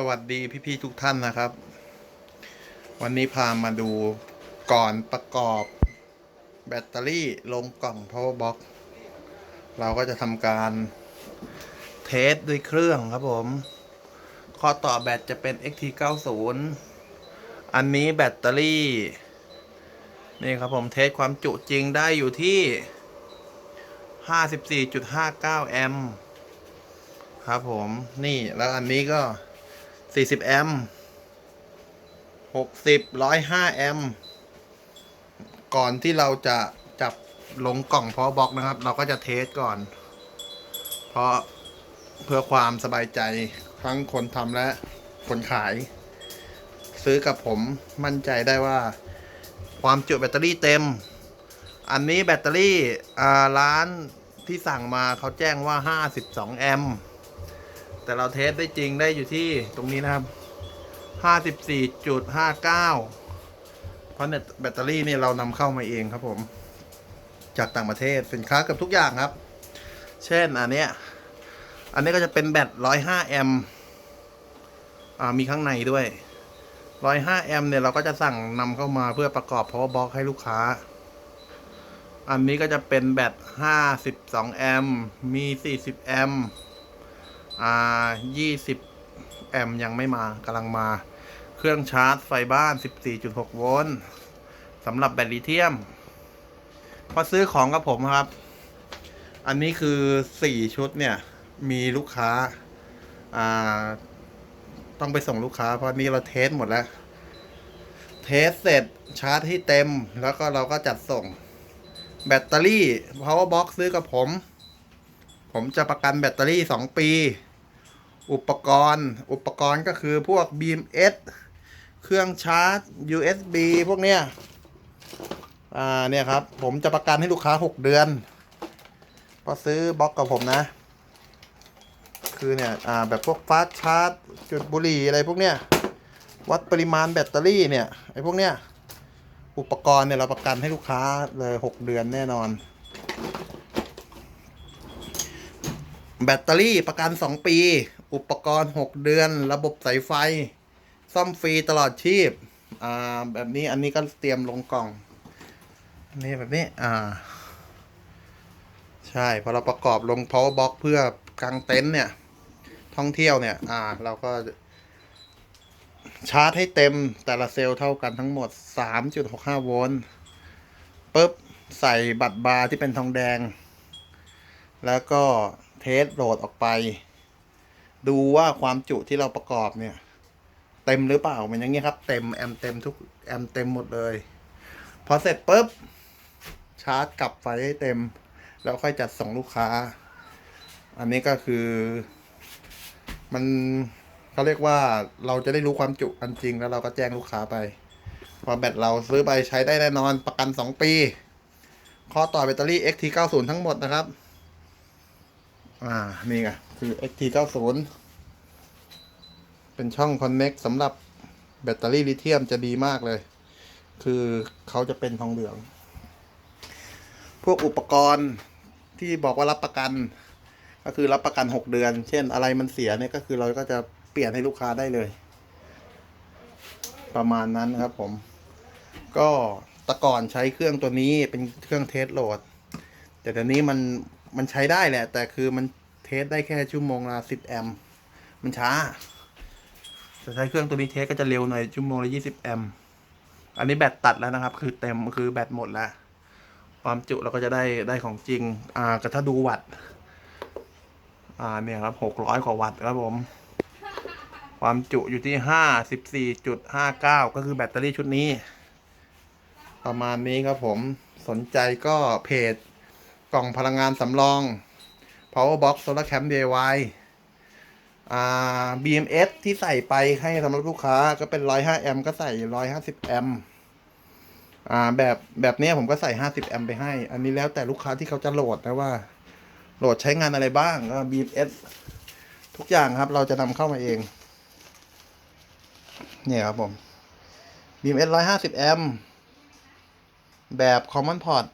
สวัสดีพี่ๆทุกท่านนะครับ วันนี้พามาดูก่อนประกอบแบตเตอรี่ลงกล่อง power box เราก็จะทำการเทสด้วยเครื่องครับผม ข้อต่อแบตจะเป็น XT90 อันนี้แบตเตอรี่ นี่ครับผมเทสความจุจริงได้อยู่ที่ 54.59 แอมป์ครับผมนี่แล้วอันนี้ก็ 40แอมป์60 105แอมป์ก่อนที่เราจะจับลงกล่องพอบล็อกนะครับ เราก็จะเทสก่อน เพราะเพื่อความสบายใจทั้งคนทำและคนขาย ซื้อกับผมมั่นใจได้ว่า ความจุแบตเตอรี่เต็ม อันนี้แบตเตอรี่ร้านที่สั่งมาเขาแจ้งว่า 52 แอมป์ แต่เราเทสได้จริงได้อยู่ที่ตรงนี้นะครับ54.59เพราะเน็ตแบตเตอรี่นี่เรานำเข้ามาเองครับผม จากต่างประเทศสินค้าเกับทุกอย่างครับ เช่นอันเนี้ยอันนี้ก็จะเป็นแบต105แอมป์อ่ามีข้างในด้วย105แอมเนี่ยเราก็จะสั่งนำเข้ามาเพื่อประกอบ power box ให้ลูกค้า อันนี้ก็จะเป็นแบต52แอมมี40แอม อ่า20 แอมยังไม่มากำลังมา เครื่องชาร์จไฟบ้าน 14.6 โวลต์สำหรับแบตลิเธียม พอซื้อของกับผมครับ อันนี้คือ 4 ชุดเนี่ย มีลูกค้า อ่า ต้องไปส่งลูกค้า เพราะนี่เราเทสหมดแล้ว เทสเสร็จชาร์จให้เต็ม แล้วก็เราก็จัดส่งแบตเตอรี่ power box ซื้อกับผม ผมจะประกันแบตเตอรี่ 2 ปี อุปกรณ์ อุปกรณ์ก็คือพวก BMS เครื่องชาร์จ USB พวกเนี้ย อ่า เนี่ยครับ ผมจะประกันให้ลูกค้า 6 เดือน พอซื้อบล็อกกับผมนะ คือเนี่ย อ่า แบบพวกฟาสชาร์จ จุดบุหรี่อะไรพวกเนี้ย วัดปริมาณแบตเตอรี่เนี่ย ไอ้พวกเนี้ย อุปกรณ์เนี่ยเราประกันให้ลูกค้าเลยหกเดือนแน่นอน แบตเตอรี่ประกัน 2 ปี อุปกรณ์ 6 เดือน ระบบสายไฟ ซ่อมฟรีตลอดชีพ อ่า แบบนี้อันนี้ก็เตรียมลงกล่อง นี่แบบนี้ อ่า ใช่ พอเราประกอบลง power box เพื่อกางเต็นท์เนี่ย ท่องเที่ยวเนี่ย อ่า เราก็ ชาร์จให้เต็มแต่ละเซลล์เท่ากันทั้งหมด 3.65 โวลต์ปุ๊บ ใส่บัตรบาร์ที่เป็นทองแดง แล้วก็เทสโหลดออกไป ดูว่าความจุที่เราประกอบเนี่ย เต็มหรือเปล่ามันอย่างนี้ครับ เต็มแอมเต็มทุกแอมเต็มหมดเลย พอเสร็จปุ๊บชาร์จกลับไฟให้เต็ม แล้วค่อยจัดส่งลูกค้า อันนี้ก็คือ มันเขาเรียกว่าเราจะได้รู้ความจุอันจริงแล้วเราก็แจ้งลูกค้าไปว่าแบตเราซื้อไปใช้ได้แน่นอนประกัน 2 ปีข้อต่อแบตเตอรี่ XT90 ทั้งหมดนะครับ อ่า นี่ไง คือ XT90 เป็นช่อง Connect สำหรับแบตเตอรี่ลิเธียมจะดีมากเลย คือเขาจะเป็นทองเหลือง พวกอุปกรณ์ที่บอกว่ารับประกัน ก็คือรับประกัน 6 เดือน เช่นอะไรมันเสียเนี่ยก็คือเราก็จะเปลี่ยนให้ลูกค้าได้เลย ประมาณนั้นครับผม ก็ตะก่อนใช้เครื่องตัวนี้เป็นเครื่องเทสโหลด แต่ตอนนี้มันมันใช้ได้แหละ แต่คือมัน เทสได้แค่ชั่วโมงละ10แอมป์มันช้าจะใช้เครื่องตัวนี้เทสก็จะเร็วหน่อยชั่วโมงละ20แอมป์อันนี้แบตตัดแล้วนะครับ คือเต็มคือแบตหมดแล้ว ความจุเราก็จะได้ได้ของจริง อ่าก็ถ้าดูวัตต์อ่าเนี่ยครับหกร้อยกว่าวัตต์ครับผม ความจุอยู่ที่ห้าสิบสี่จุดห้าเก้าก็คือแบตเตอรี่ชุดนี้ ประมาณนี้ครับผมสนใจก็เพจกล่องพลังงานสำรอง power box solar cam DIY อ่า BMS ที่ใส่ไปให้สำหรับลูกค้าก็เป็น 105 แอมป์ก็ใส่ 150 แอมป์อ่าแบบแบบนี้ผมก็ใส่ 50 แอมป์ไปให้ อันนี้แล้วแต่ลูกค้าที่เขาจะโหลดนะว่า โหลดใช้งานอะไรบ้างก็ BMS ทุกอย่างครับเราจะนำเข้ามาเอง เนี่ยครับผม BMS 150 แอมป์แบบ Common Port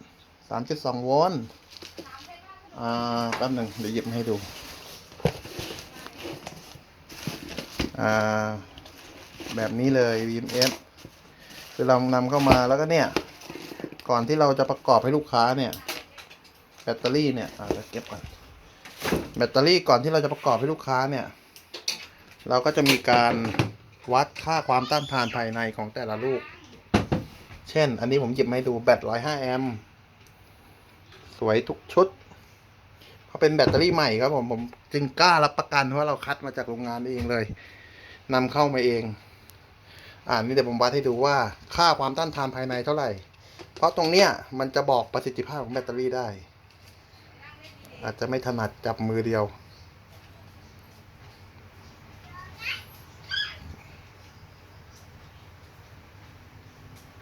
3.2 โวลต์ อ่าแป๊บหนึ่งเดี๋ยวหยิบให้ดูอ่าแบบนี้เลย BMS คือเรานำเข้ามาแล้วก็เนี่ย ก่อนที่เราจะประกอบให้ลูกค้าเนี่ย แบตเตอรี่เนี่ยอ่าเดี๋ยวเก็บก่อนแบตเตอรี่ก่อนที่เราจะประกอบให้ลูกค้าเนี่ย เราก็จะมีการวัดค่าความต้านทานภายในของแต่ละลูก เช่น อันนี้ผมหยิบให้ดูแบต105แอมป์สวยทุกชุด เพราเป็นแบตเตอรี่ใหม่ครับผมผมจึงกล้ารับประกันว่าเราคัดมาจากโรงงานเองเลยนำเข้ามาเอง อ่านี่เดี๋ยวผมวัดให้ดูว่าค่าความต้านทานภายในเท่าไหร่ เพราะตรงเนี้ยมันจะบอกประสิทธิภาพของแบตเตอรี่ได้ อาจจะไม่ถนัดจับมือเดียว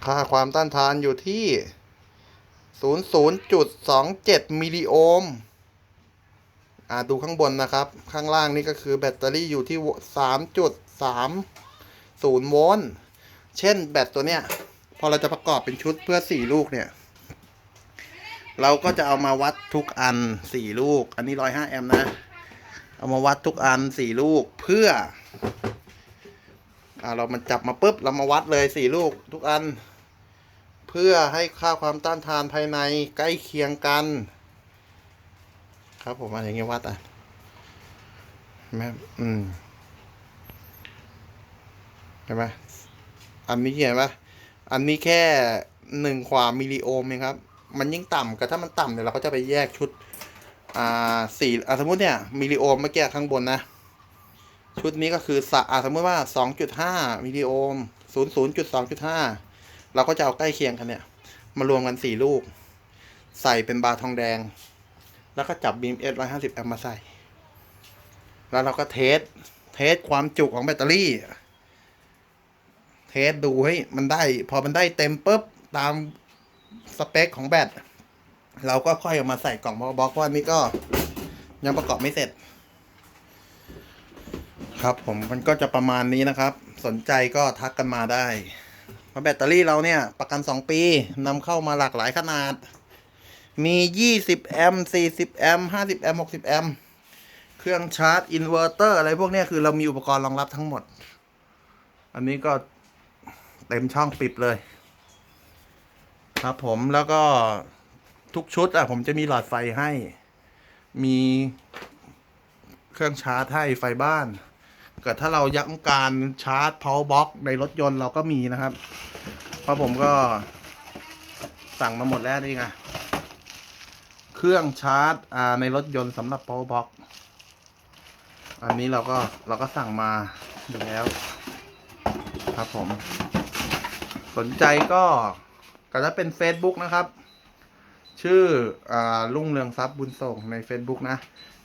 ค่าความต้านทานอยู่ที่ 00.27 มิลลิโอห์ม อ่าดูข้างบนนะครับ ข้างล่างนี่ก็คือแบตเตอรี่อยู่ที่ 3.30 โวลต์ เช่นแบตตัวเนี้ย พอเราจะประกอบเป็นชุดเพื่อ 4 ลูกเนี่ย เราก็จะเอามาวัดทุกอัน 4 ลูก อันนี้ 105 แอมป์นะ เอามาวัดทุกอัน 4 ลูกเพื่อ อ่าเรามันจับมาปุ๊บ เรามาวัดเลย 4 ลูกทุกอัน เพื่อให้ค่าความต้านทานภายในใกล้เคียงกัน ครับผมอันอย่างเงี้ยวัดอะแม่อืมเห็นไหมอันนี้เห็นปะอันนี้แค่หนึ่งความมิลลิโอห์มเองครับ มันยิ่งต่ำกับถ้ามันต่ำเนี่ยเราก็จะไปแยกชุด อ่าสี่อ่าสมมติเนี่ยมิลลิโอห์มเมื่อกี้ข้างบนนะ ชุดนี้ก็คือสะอ่าสมมติว่าสองจุดห้ามิลลิโอห์มศูนย์ศูนย์จุดสองจุดห้าเราก็จะเอาใกล้เคียงกันเนี่ย มารวมกันสี่ลูก ใส่เป็นบาทองแดง แล้วก็จับบีมเอสร้อยห้าสิบแอมมาใส่ แล้วเราก็เทส เทสความจุของแบตเตอรี่ เทสดูให้มันได้ พอมันได้เต็มปุ๊บ ตามสเปคของแบต เราก็ค่อยเอามาใส่กล่องบล็อกเพราะนี้ก็ยังประกอบไม่เสร็จ ครับผมมันก็จะประมาณนี้นะครับ สนใจก็ทักกันมาได้เพราะแบตเตอรี่เราเนี่ย ประกัน 2 ปีนำเข้ามาหลากหลายขนาด มี 20 แอมป์ 40 แอมป์ 50 แอมป์ 60 แอมป์ เครื่องชาร์จ อินเวอร์เตอร์ อะไรพวกนี้คือเรามีอุปกรณ์รองรับทั้งหมด อันนี้ก็เต็มช่องปิดเลย ครับผมแล้วก็ทุกชุดอะผมจะมีหลอดไฟให้ มีเครื่องชาร์จให้ไฟบ้านเกิดถ้าเรายักการชาร์จ power box ในรถยนต์เราก็มีนะครับ เพราะผมก็สั่งมาหมดแล้วนี่ไง เครื่องชาร์จในรถยนต์สำหรับ power box อันนี้เราก็เราก็สั่งมาอยู่แล้ว ครับผม สนใจก็ก็จะเป็น Facebook นะครับ ชื่ออ่ารุ่งเรืองทรัพย์บุญส่งใน Facebook นะ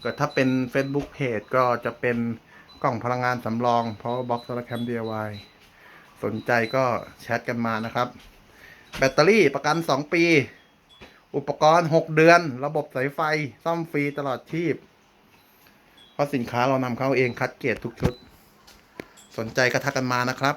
เกิดถ้าเป็น Facebook Page ก็จะเป็นกล่องพลังงานสำรอง Power Box Solar Cam DIY สนใจก็แชทกันมานะครับ แบตเตอรี่ประกัน 2 ปี อุปกรณ์ 6 เดือน ระบบสายไฟ ซ่อมฟรีตลอดชีพ เพราะสินค้าเรานำเข้าเองคัดเกรดทุกชุด สนใจก็ทักกันมานะครับ